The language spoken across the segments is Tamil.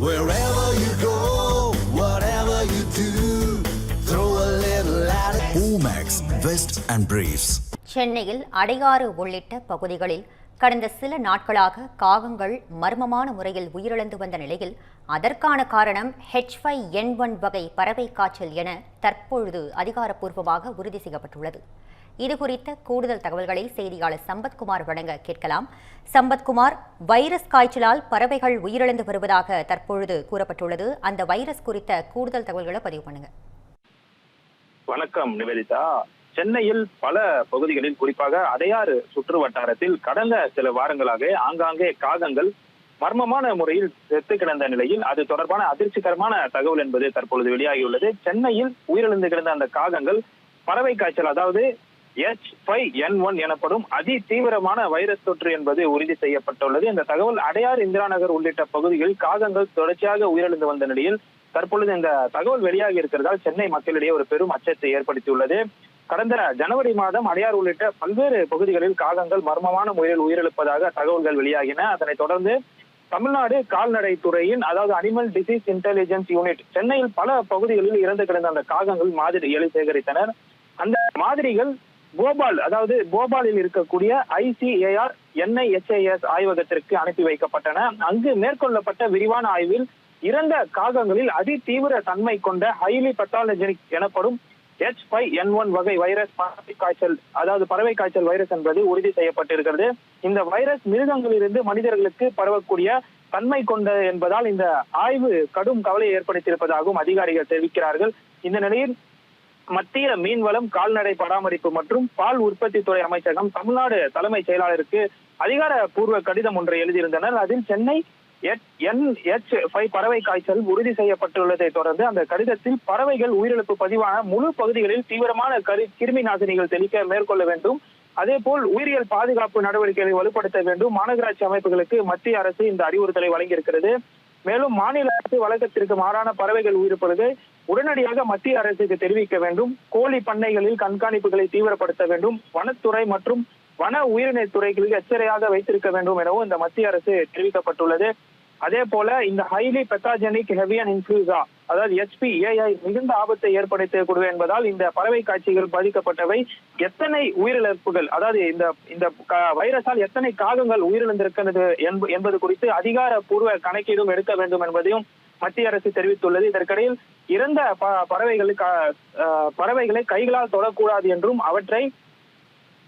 Wherever you go, whatever you do, throw a little at it. Omax, Vest and Briefs. சென்னையில் அடையாறு உள்ளிட்ட பகுதிகளில் கடந்த சில நாட்களாக காகங்கள் மர்மமான முறையில் உயிரிழந்து வந்த நிலையில் அதற்கான காரணம் ஹெச் ஃபைவ் என் ஒன் வகை பறவை காய்ச்சல் என தற்பொழுது அதிகாரப்பூர்வமாக உறுதி செய்யப்பட்டுள்ளது இது குறித்த கூடுதல் தகவல்களை செய்தியாளர் சம்பத்குமார் வழங்க கேட்கலாம். சம்பத்குமார் வைரஸ் காய்ச்சலால் பறவைகள் உயிரிழந்து வருவதாக தற்பொழுது கூறப்பட்டுள்ளது. அந்த வைரஸ் குறித்த கூடுதல் தகவல்களை பதிவு பண்ணுங்க. வணக்கம் நிவேதிதா. சென்னையில் பல பகுதிகளில் குறிப்பாக அடையாறு சுற்று வட்டாரத்தில் கடந்த சில வாரங்களாக ஆங்காங்கே காகங்கள் மர்மமான முறையில் செத்து கிடந்த நிலையில் அது தொடர்பான அதிர்ச்சிகரமான தகவல் என்பது தற்பொழுது வெளியாகியுள்ளது. சென்னையில் உயிரிழந்து கிடந்த அந்த காகங்கள் பறவை காய்ச்சல் அதாவது எச் ஃபைவ் என் ஒன் எனப்படும் அதி தீவிரமான வைரஸ் தொற்று என்பது உறுதி செய்யப்பட்டுள்ளது. இந்த தகவல் அடையார் இந்திரா நகர் உள்ளிட்ட பகுதிகளில் காகங்கள் தொடர்ச்சியாக உயிரிழந்து வந்த நிலையில் தற்பொழுது இந்த தகவல் வெளியாகி இருக்கிறதால் சென்னை மக்களிடையே ஒரு பெரும் அச்சத்தை ஏற்படுத்தியுள்ளது. கடந்த ஜனவரி மாதம் அடையார் உள்ளிட்ட பல்வேறு பகுதிகளில் காகங்கள் மர்மமான முறையில் உயிரிழப்பதாக தகவல்கள் வெளியாகின. அதனைத் தொடர்ந்து தமிழ்நாடு கால்நடை துறையின் அதாவது அனிமல் டிசீஸ் இன்டெலிஜென்ஸ் யூனிட் சென்னையில் பல பகுதிகளில் இறந்து கிடந்த அந்த காகங்கள் மாதிரி மாதிரிகளை சேகரித்தனர். அந்த மாதிரிகள் போபால் அதாவது போபாலில் இருக்கக்கூடிய ஐசிஏஆர் என்ஐஎச்ஐஎஸ் ஆய்வகத்திற்கு அனுப்பி வைக்கப்பட்டன. அங்கு மேற்கொள்ளப்பட்ட விரிவான ஆய்வில் இறந்த காகங்களில் அதி தீவிர தன்மை கொண்ட ஹைலி பத்தாலஜெனிக் எனப்படும் எச் ஃபைவ் என் ஒன் வகை வைரஸ் பறவை காய்ச்சல் அதாவது பறவை காய்ச்சல் வைரஸ் என்பது உறுதி செய்யப்பட்டிருக்கிறது. இந்த வைரஸ் மிருகங்களிலிருந்து மனிதர்களுக்கு பரவக்கூடிய தன்மை கொண்ட என்பதால் இந்த ஆய்வு கடும் கவலை ஏற்படுத்தியிருப்பதாகவும் அதிகாரிகள் தெரிவிக்கிறார்கள். இந்த நிலையில் மத்திய மீன்வளம் கால்நடை பராமரிப்பு மற்றும் பால் உற்பத்தி துறை அமைச்சகம் தமிழ்நாடு தலைமைச் செயலாளருக்கு அதிகாரப்பூர்வ கடிதம் ஒன்றை எழுதியிருந்தனர். அதில் சென்னை என் எச் ஃபைவ் பறவை காய்ச்சல் உறுதி செய்யப்பட்டுள்ளதை தொடர்ந்து அந்த கடிதத்தில் பறவைகள் உயிரிழப்பு பதிவான முழு பகுதிகளில் தீவிரமான கரு கிருமி நாசினிகள் தெளிக்க மேற்கொள்ள வேண்டும். அதே போல் உயிரியல் பாதுகாப்பு நடவடிக்கைகளை வலுப்படுத்த வேண்டும். மாநகராட்சி அமைப்புகளுக்கு மத்திய அரசு இந்த அறிவுறுத்தலை வழங்கியிருக்கிறது. மேலும் மாநில அரசு வழக்கத்திற்கு மாறான பறவைகள் உயிரிழப்பதை உடனடியாக மத்திய அரசுக்கு தெரிவிக்க வேண்டும். கோழி பண்ணைகளில் கண்காணிப்புகளை தீவிரப்படுத்த வேண்டும். வனத்துறை மற்றும் வன உயிரினை துறைகளுக்கு எச்சரிக்கையாக வைத்திருக்க வேண்டும் எனவும் இந்த மத்திய அரசு தெரிவிக்கப்பட்டுள்ளது. அதே போல இந்த ஹைலி பெத்தாஜெனிக் ஹெவியன் இன்ஃபியூசா அதாவது எச்பி ஏஐ மிகுந்த ஆபத்தை ஏற்படுத்தக்கூடிய என்பதால் இந்த பறவை காட்சிகள் பாதிக்கப்பட்டவை. எத்தனை உயிரிழப்புகள் அதாவது இந்த இந்த க- வைரஸால் எத்தனை காகங்கள் உயிரிழந்திருக்கிறது என்ப- என்பது குறித்து அதிகாரப்பூர்வ கணக்கீடும் எடுக்க வேண்டும் என்பதையும் மத்திய அரசு தெரிவித்துள்ளது. இதற்கிடையில் இறந்த ப- பறவைகளுக்கு பறவைகளை கைகளால் தொடக்கூடாது என்றும் அவற்றை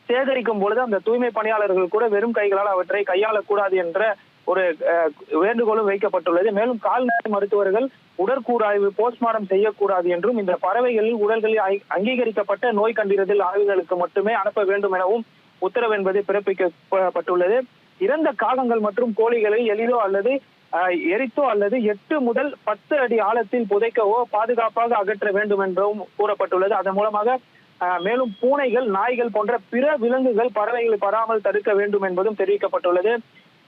சேகரிக்கும் பொழுது அந்த தூய்மை பணியாளர்கள் கூட வெறும் கைகளால் அவற்றை கையாளக்கூடாது என்ற ஒரு அஹ், வேண்டுகோளும் வைக்கப்பட்டுள்ளது. மேலும் கால்நடை மருத்துவர்கள் உடற்கூறாய்வு போஸ்ட்மார்டம் செய்யக்கூடாது என்றும் இந்த பறவைகளில் உடல்களில் அங்கீகரிக்கப்பட்ட நோய் கண்டறிதல் ஆய்வுகளுக்கு மட்டுமே அனுப்ப வேண்டும் எனவும் உத்தரவு என்பது பிறப்பிக்கப்பட்டுள்ளது. இறந்த காகங்கள் மற்றும் கோழிகளை எளிதோ அல்லது எரித்தோ அல்லது எட்டு முதல் பத்து அடி ஆழத்தில் புதைக்கவோ பாதுகாப்பாக அகற்ற வேண்டும் என்றும் கூறப்பட்டுள்ளது. அதன் மூலமாக மேலும் பூனைகள் நாய்கள் போன்ற பிற விலங்குகள் பறவைகளை பராமல் தடுக்க வேண்டும் என்பதும் தெரிவிக்கப்பட்டுள்ளது.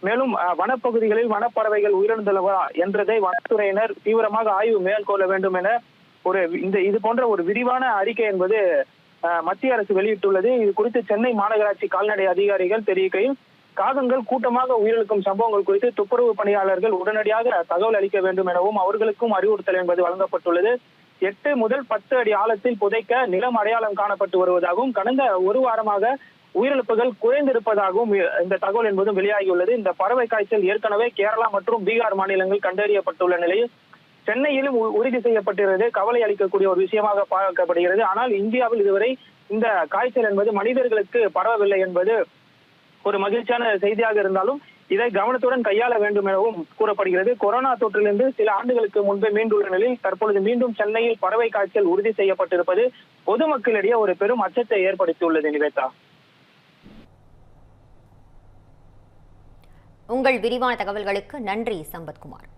மேலும் அஹ், வனப்பகுதிகளில் வனப்பறவைகள் உயிரிழந்துள்ளவா என்றதை வனத்துறையினர் தீவிரமாக ஆய்வு மேற்கொள்ள வேண்டும் என ஒரு இந்த இது போன்ற ஒரு விரிவான அறிக்கை என்பது மத்திய அரசு வெளியிட்டுள்ளது. இது குறித்து சென்னை மாநகராட்சி கால்நடை அதிகாரிகள் தெரிவிக்கையில் காகங்கள் கூட்டமாக உயிரிழக்கும் சம்பவங்கள் குறித்து துப்புரவு பணியாளர்கள் உடனடியாக தகவல் அளிக்க வேண்டும் எனவும் அவர்களுக்கும் அறிவுறுத்தல் என்பது வழங்கப்பட்டுள்ளது. எட்டு முதல் பத்து அடி ஆழத்தில் புதைக்க நிலம் அடையாளம் காணப்பட்டு வருவதாகவும் கடந்த ஒரு வாரமாக உயிரிழப்புகள் குறைந்திருப்பதாகவும் இந்த தகவல் என்பதும் வெளியாகியுள்ளது. இந்த பறவை காய்ச்சல் ஏற்கனவே கேரளா மற்றும் பீகார் மாநிலங்கள் கண்டறியப்பட்டுள்ள நிலையில் சென்னையிலும் உ- உறுதி செய்யப்பட்டிருந்தது. கவலை அளிக்கக்கூடிய ஒரு விஷயமாக பார்க்கப்படுகிறது. ஆனால் இந்தியாவில் இதுவரை இந்த காய்ச்சல் என்பது மனிதர்களுக்கு பரவவில்லை என்பது ஒரு மகிழ்ச்சியான செய்தியாக இருந்தாலும் இதை கவனத்துடன் கையாள வேண்டும் எனவும் கூறப்படுகிறது. கொரோனா தொற்றிலிருந்து சில ஆண்டுகளுக்கு முன்பே மீண்டுள்ள நிலையில் தற்பொழுது மீண்டும் சென்னையில் பறவை காய்ச்சல் உறுதி செய்யப்பட்டிருப்பது பொதுமக்களிடையே ஒரு பெரும் அச்சத்தை ஏற்படுத்தியுள்ளது நிவேதா. உங்கள் விரிவான தகவல்களுக்கு நன்றி சம்பத்குமார்.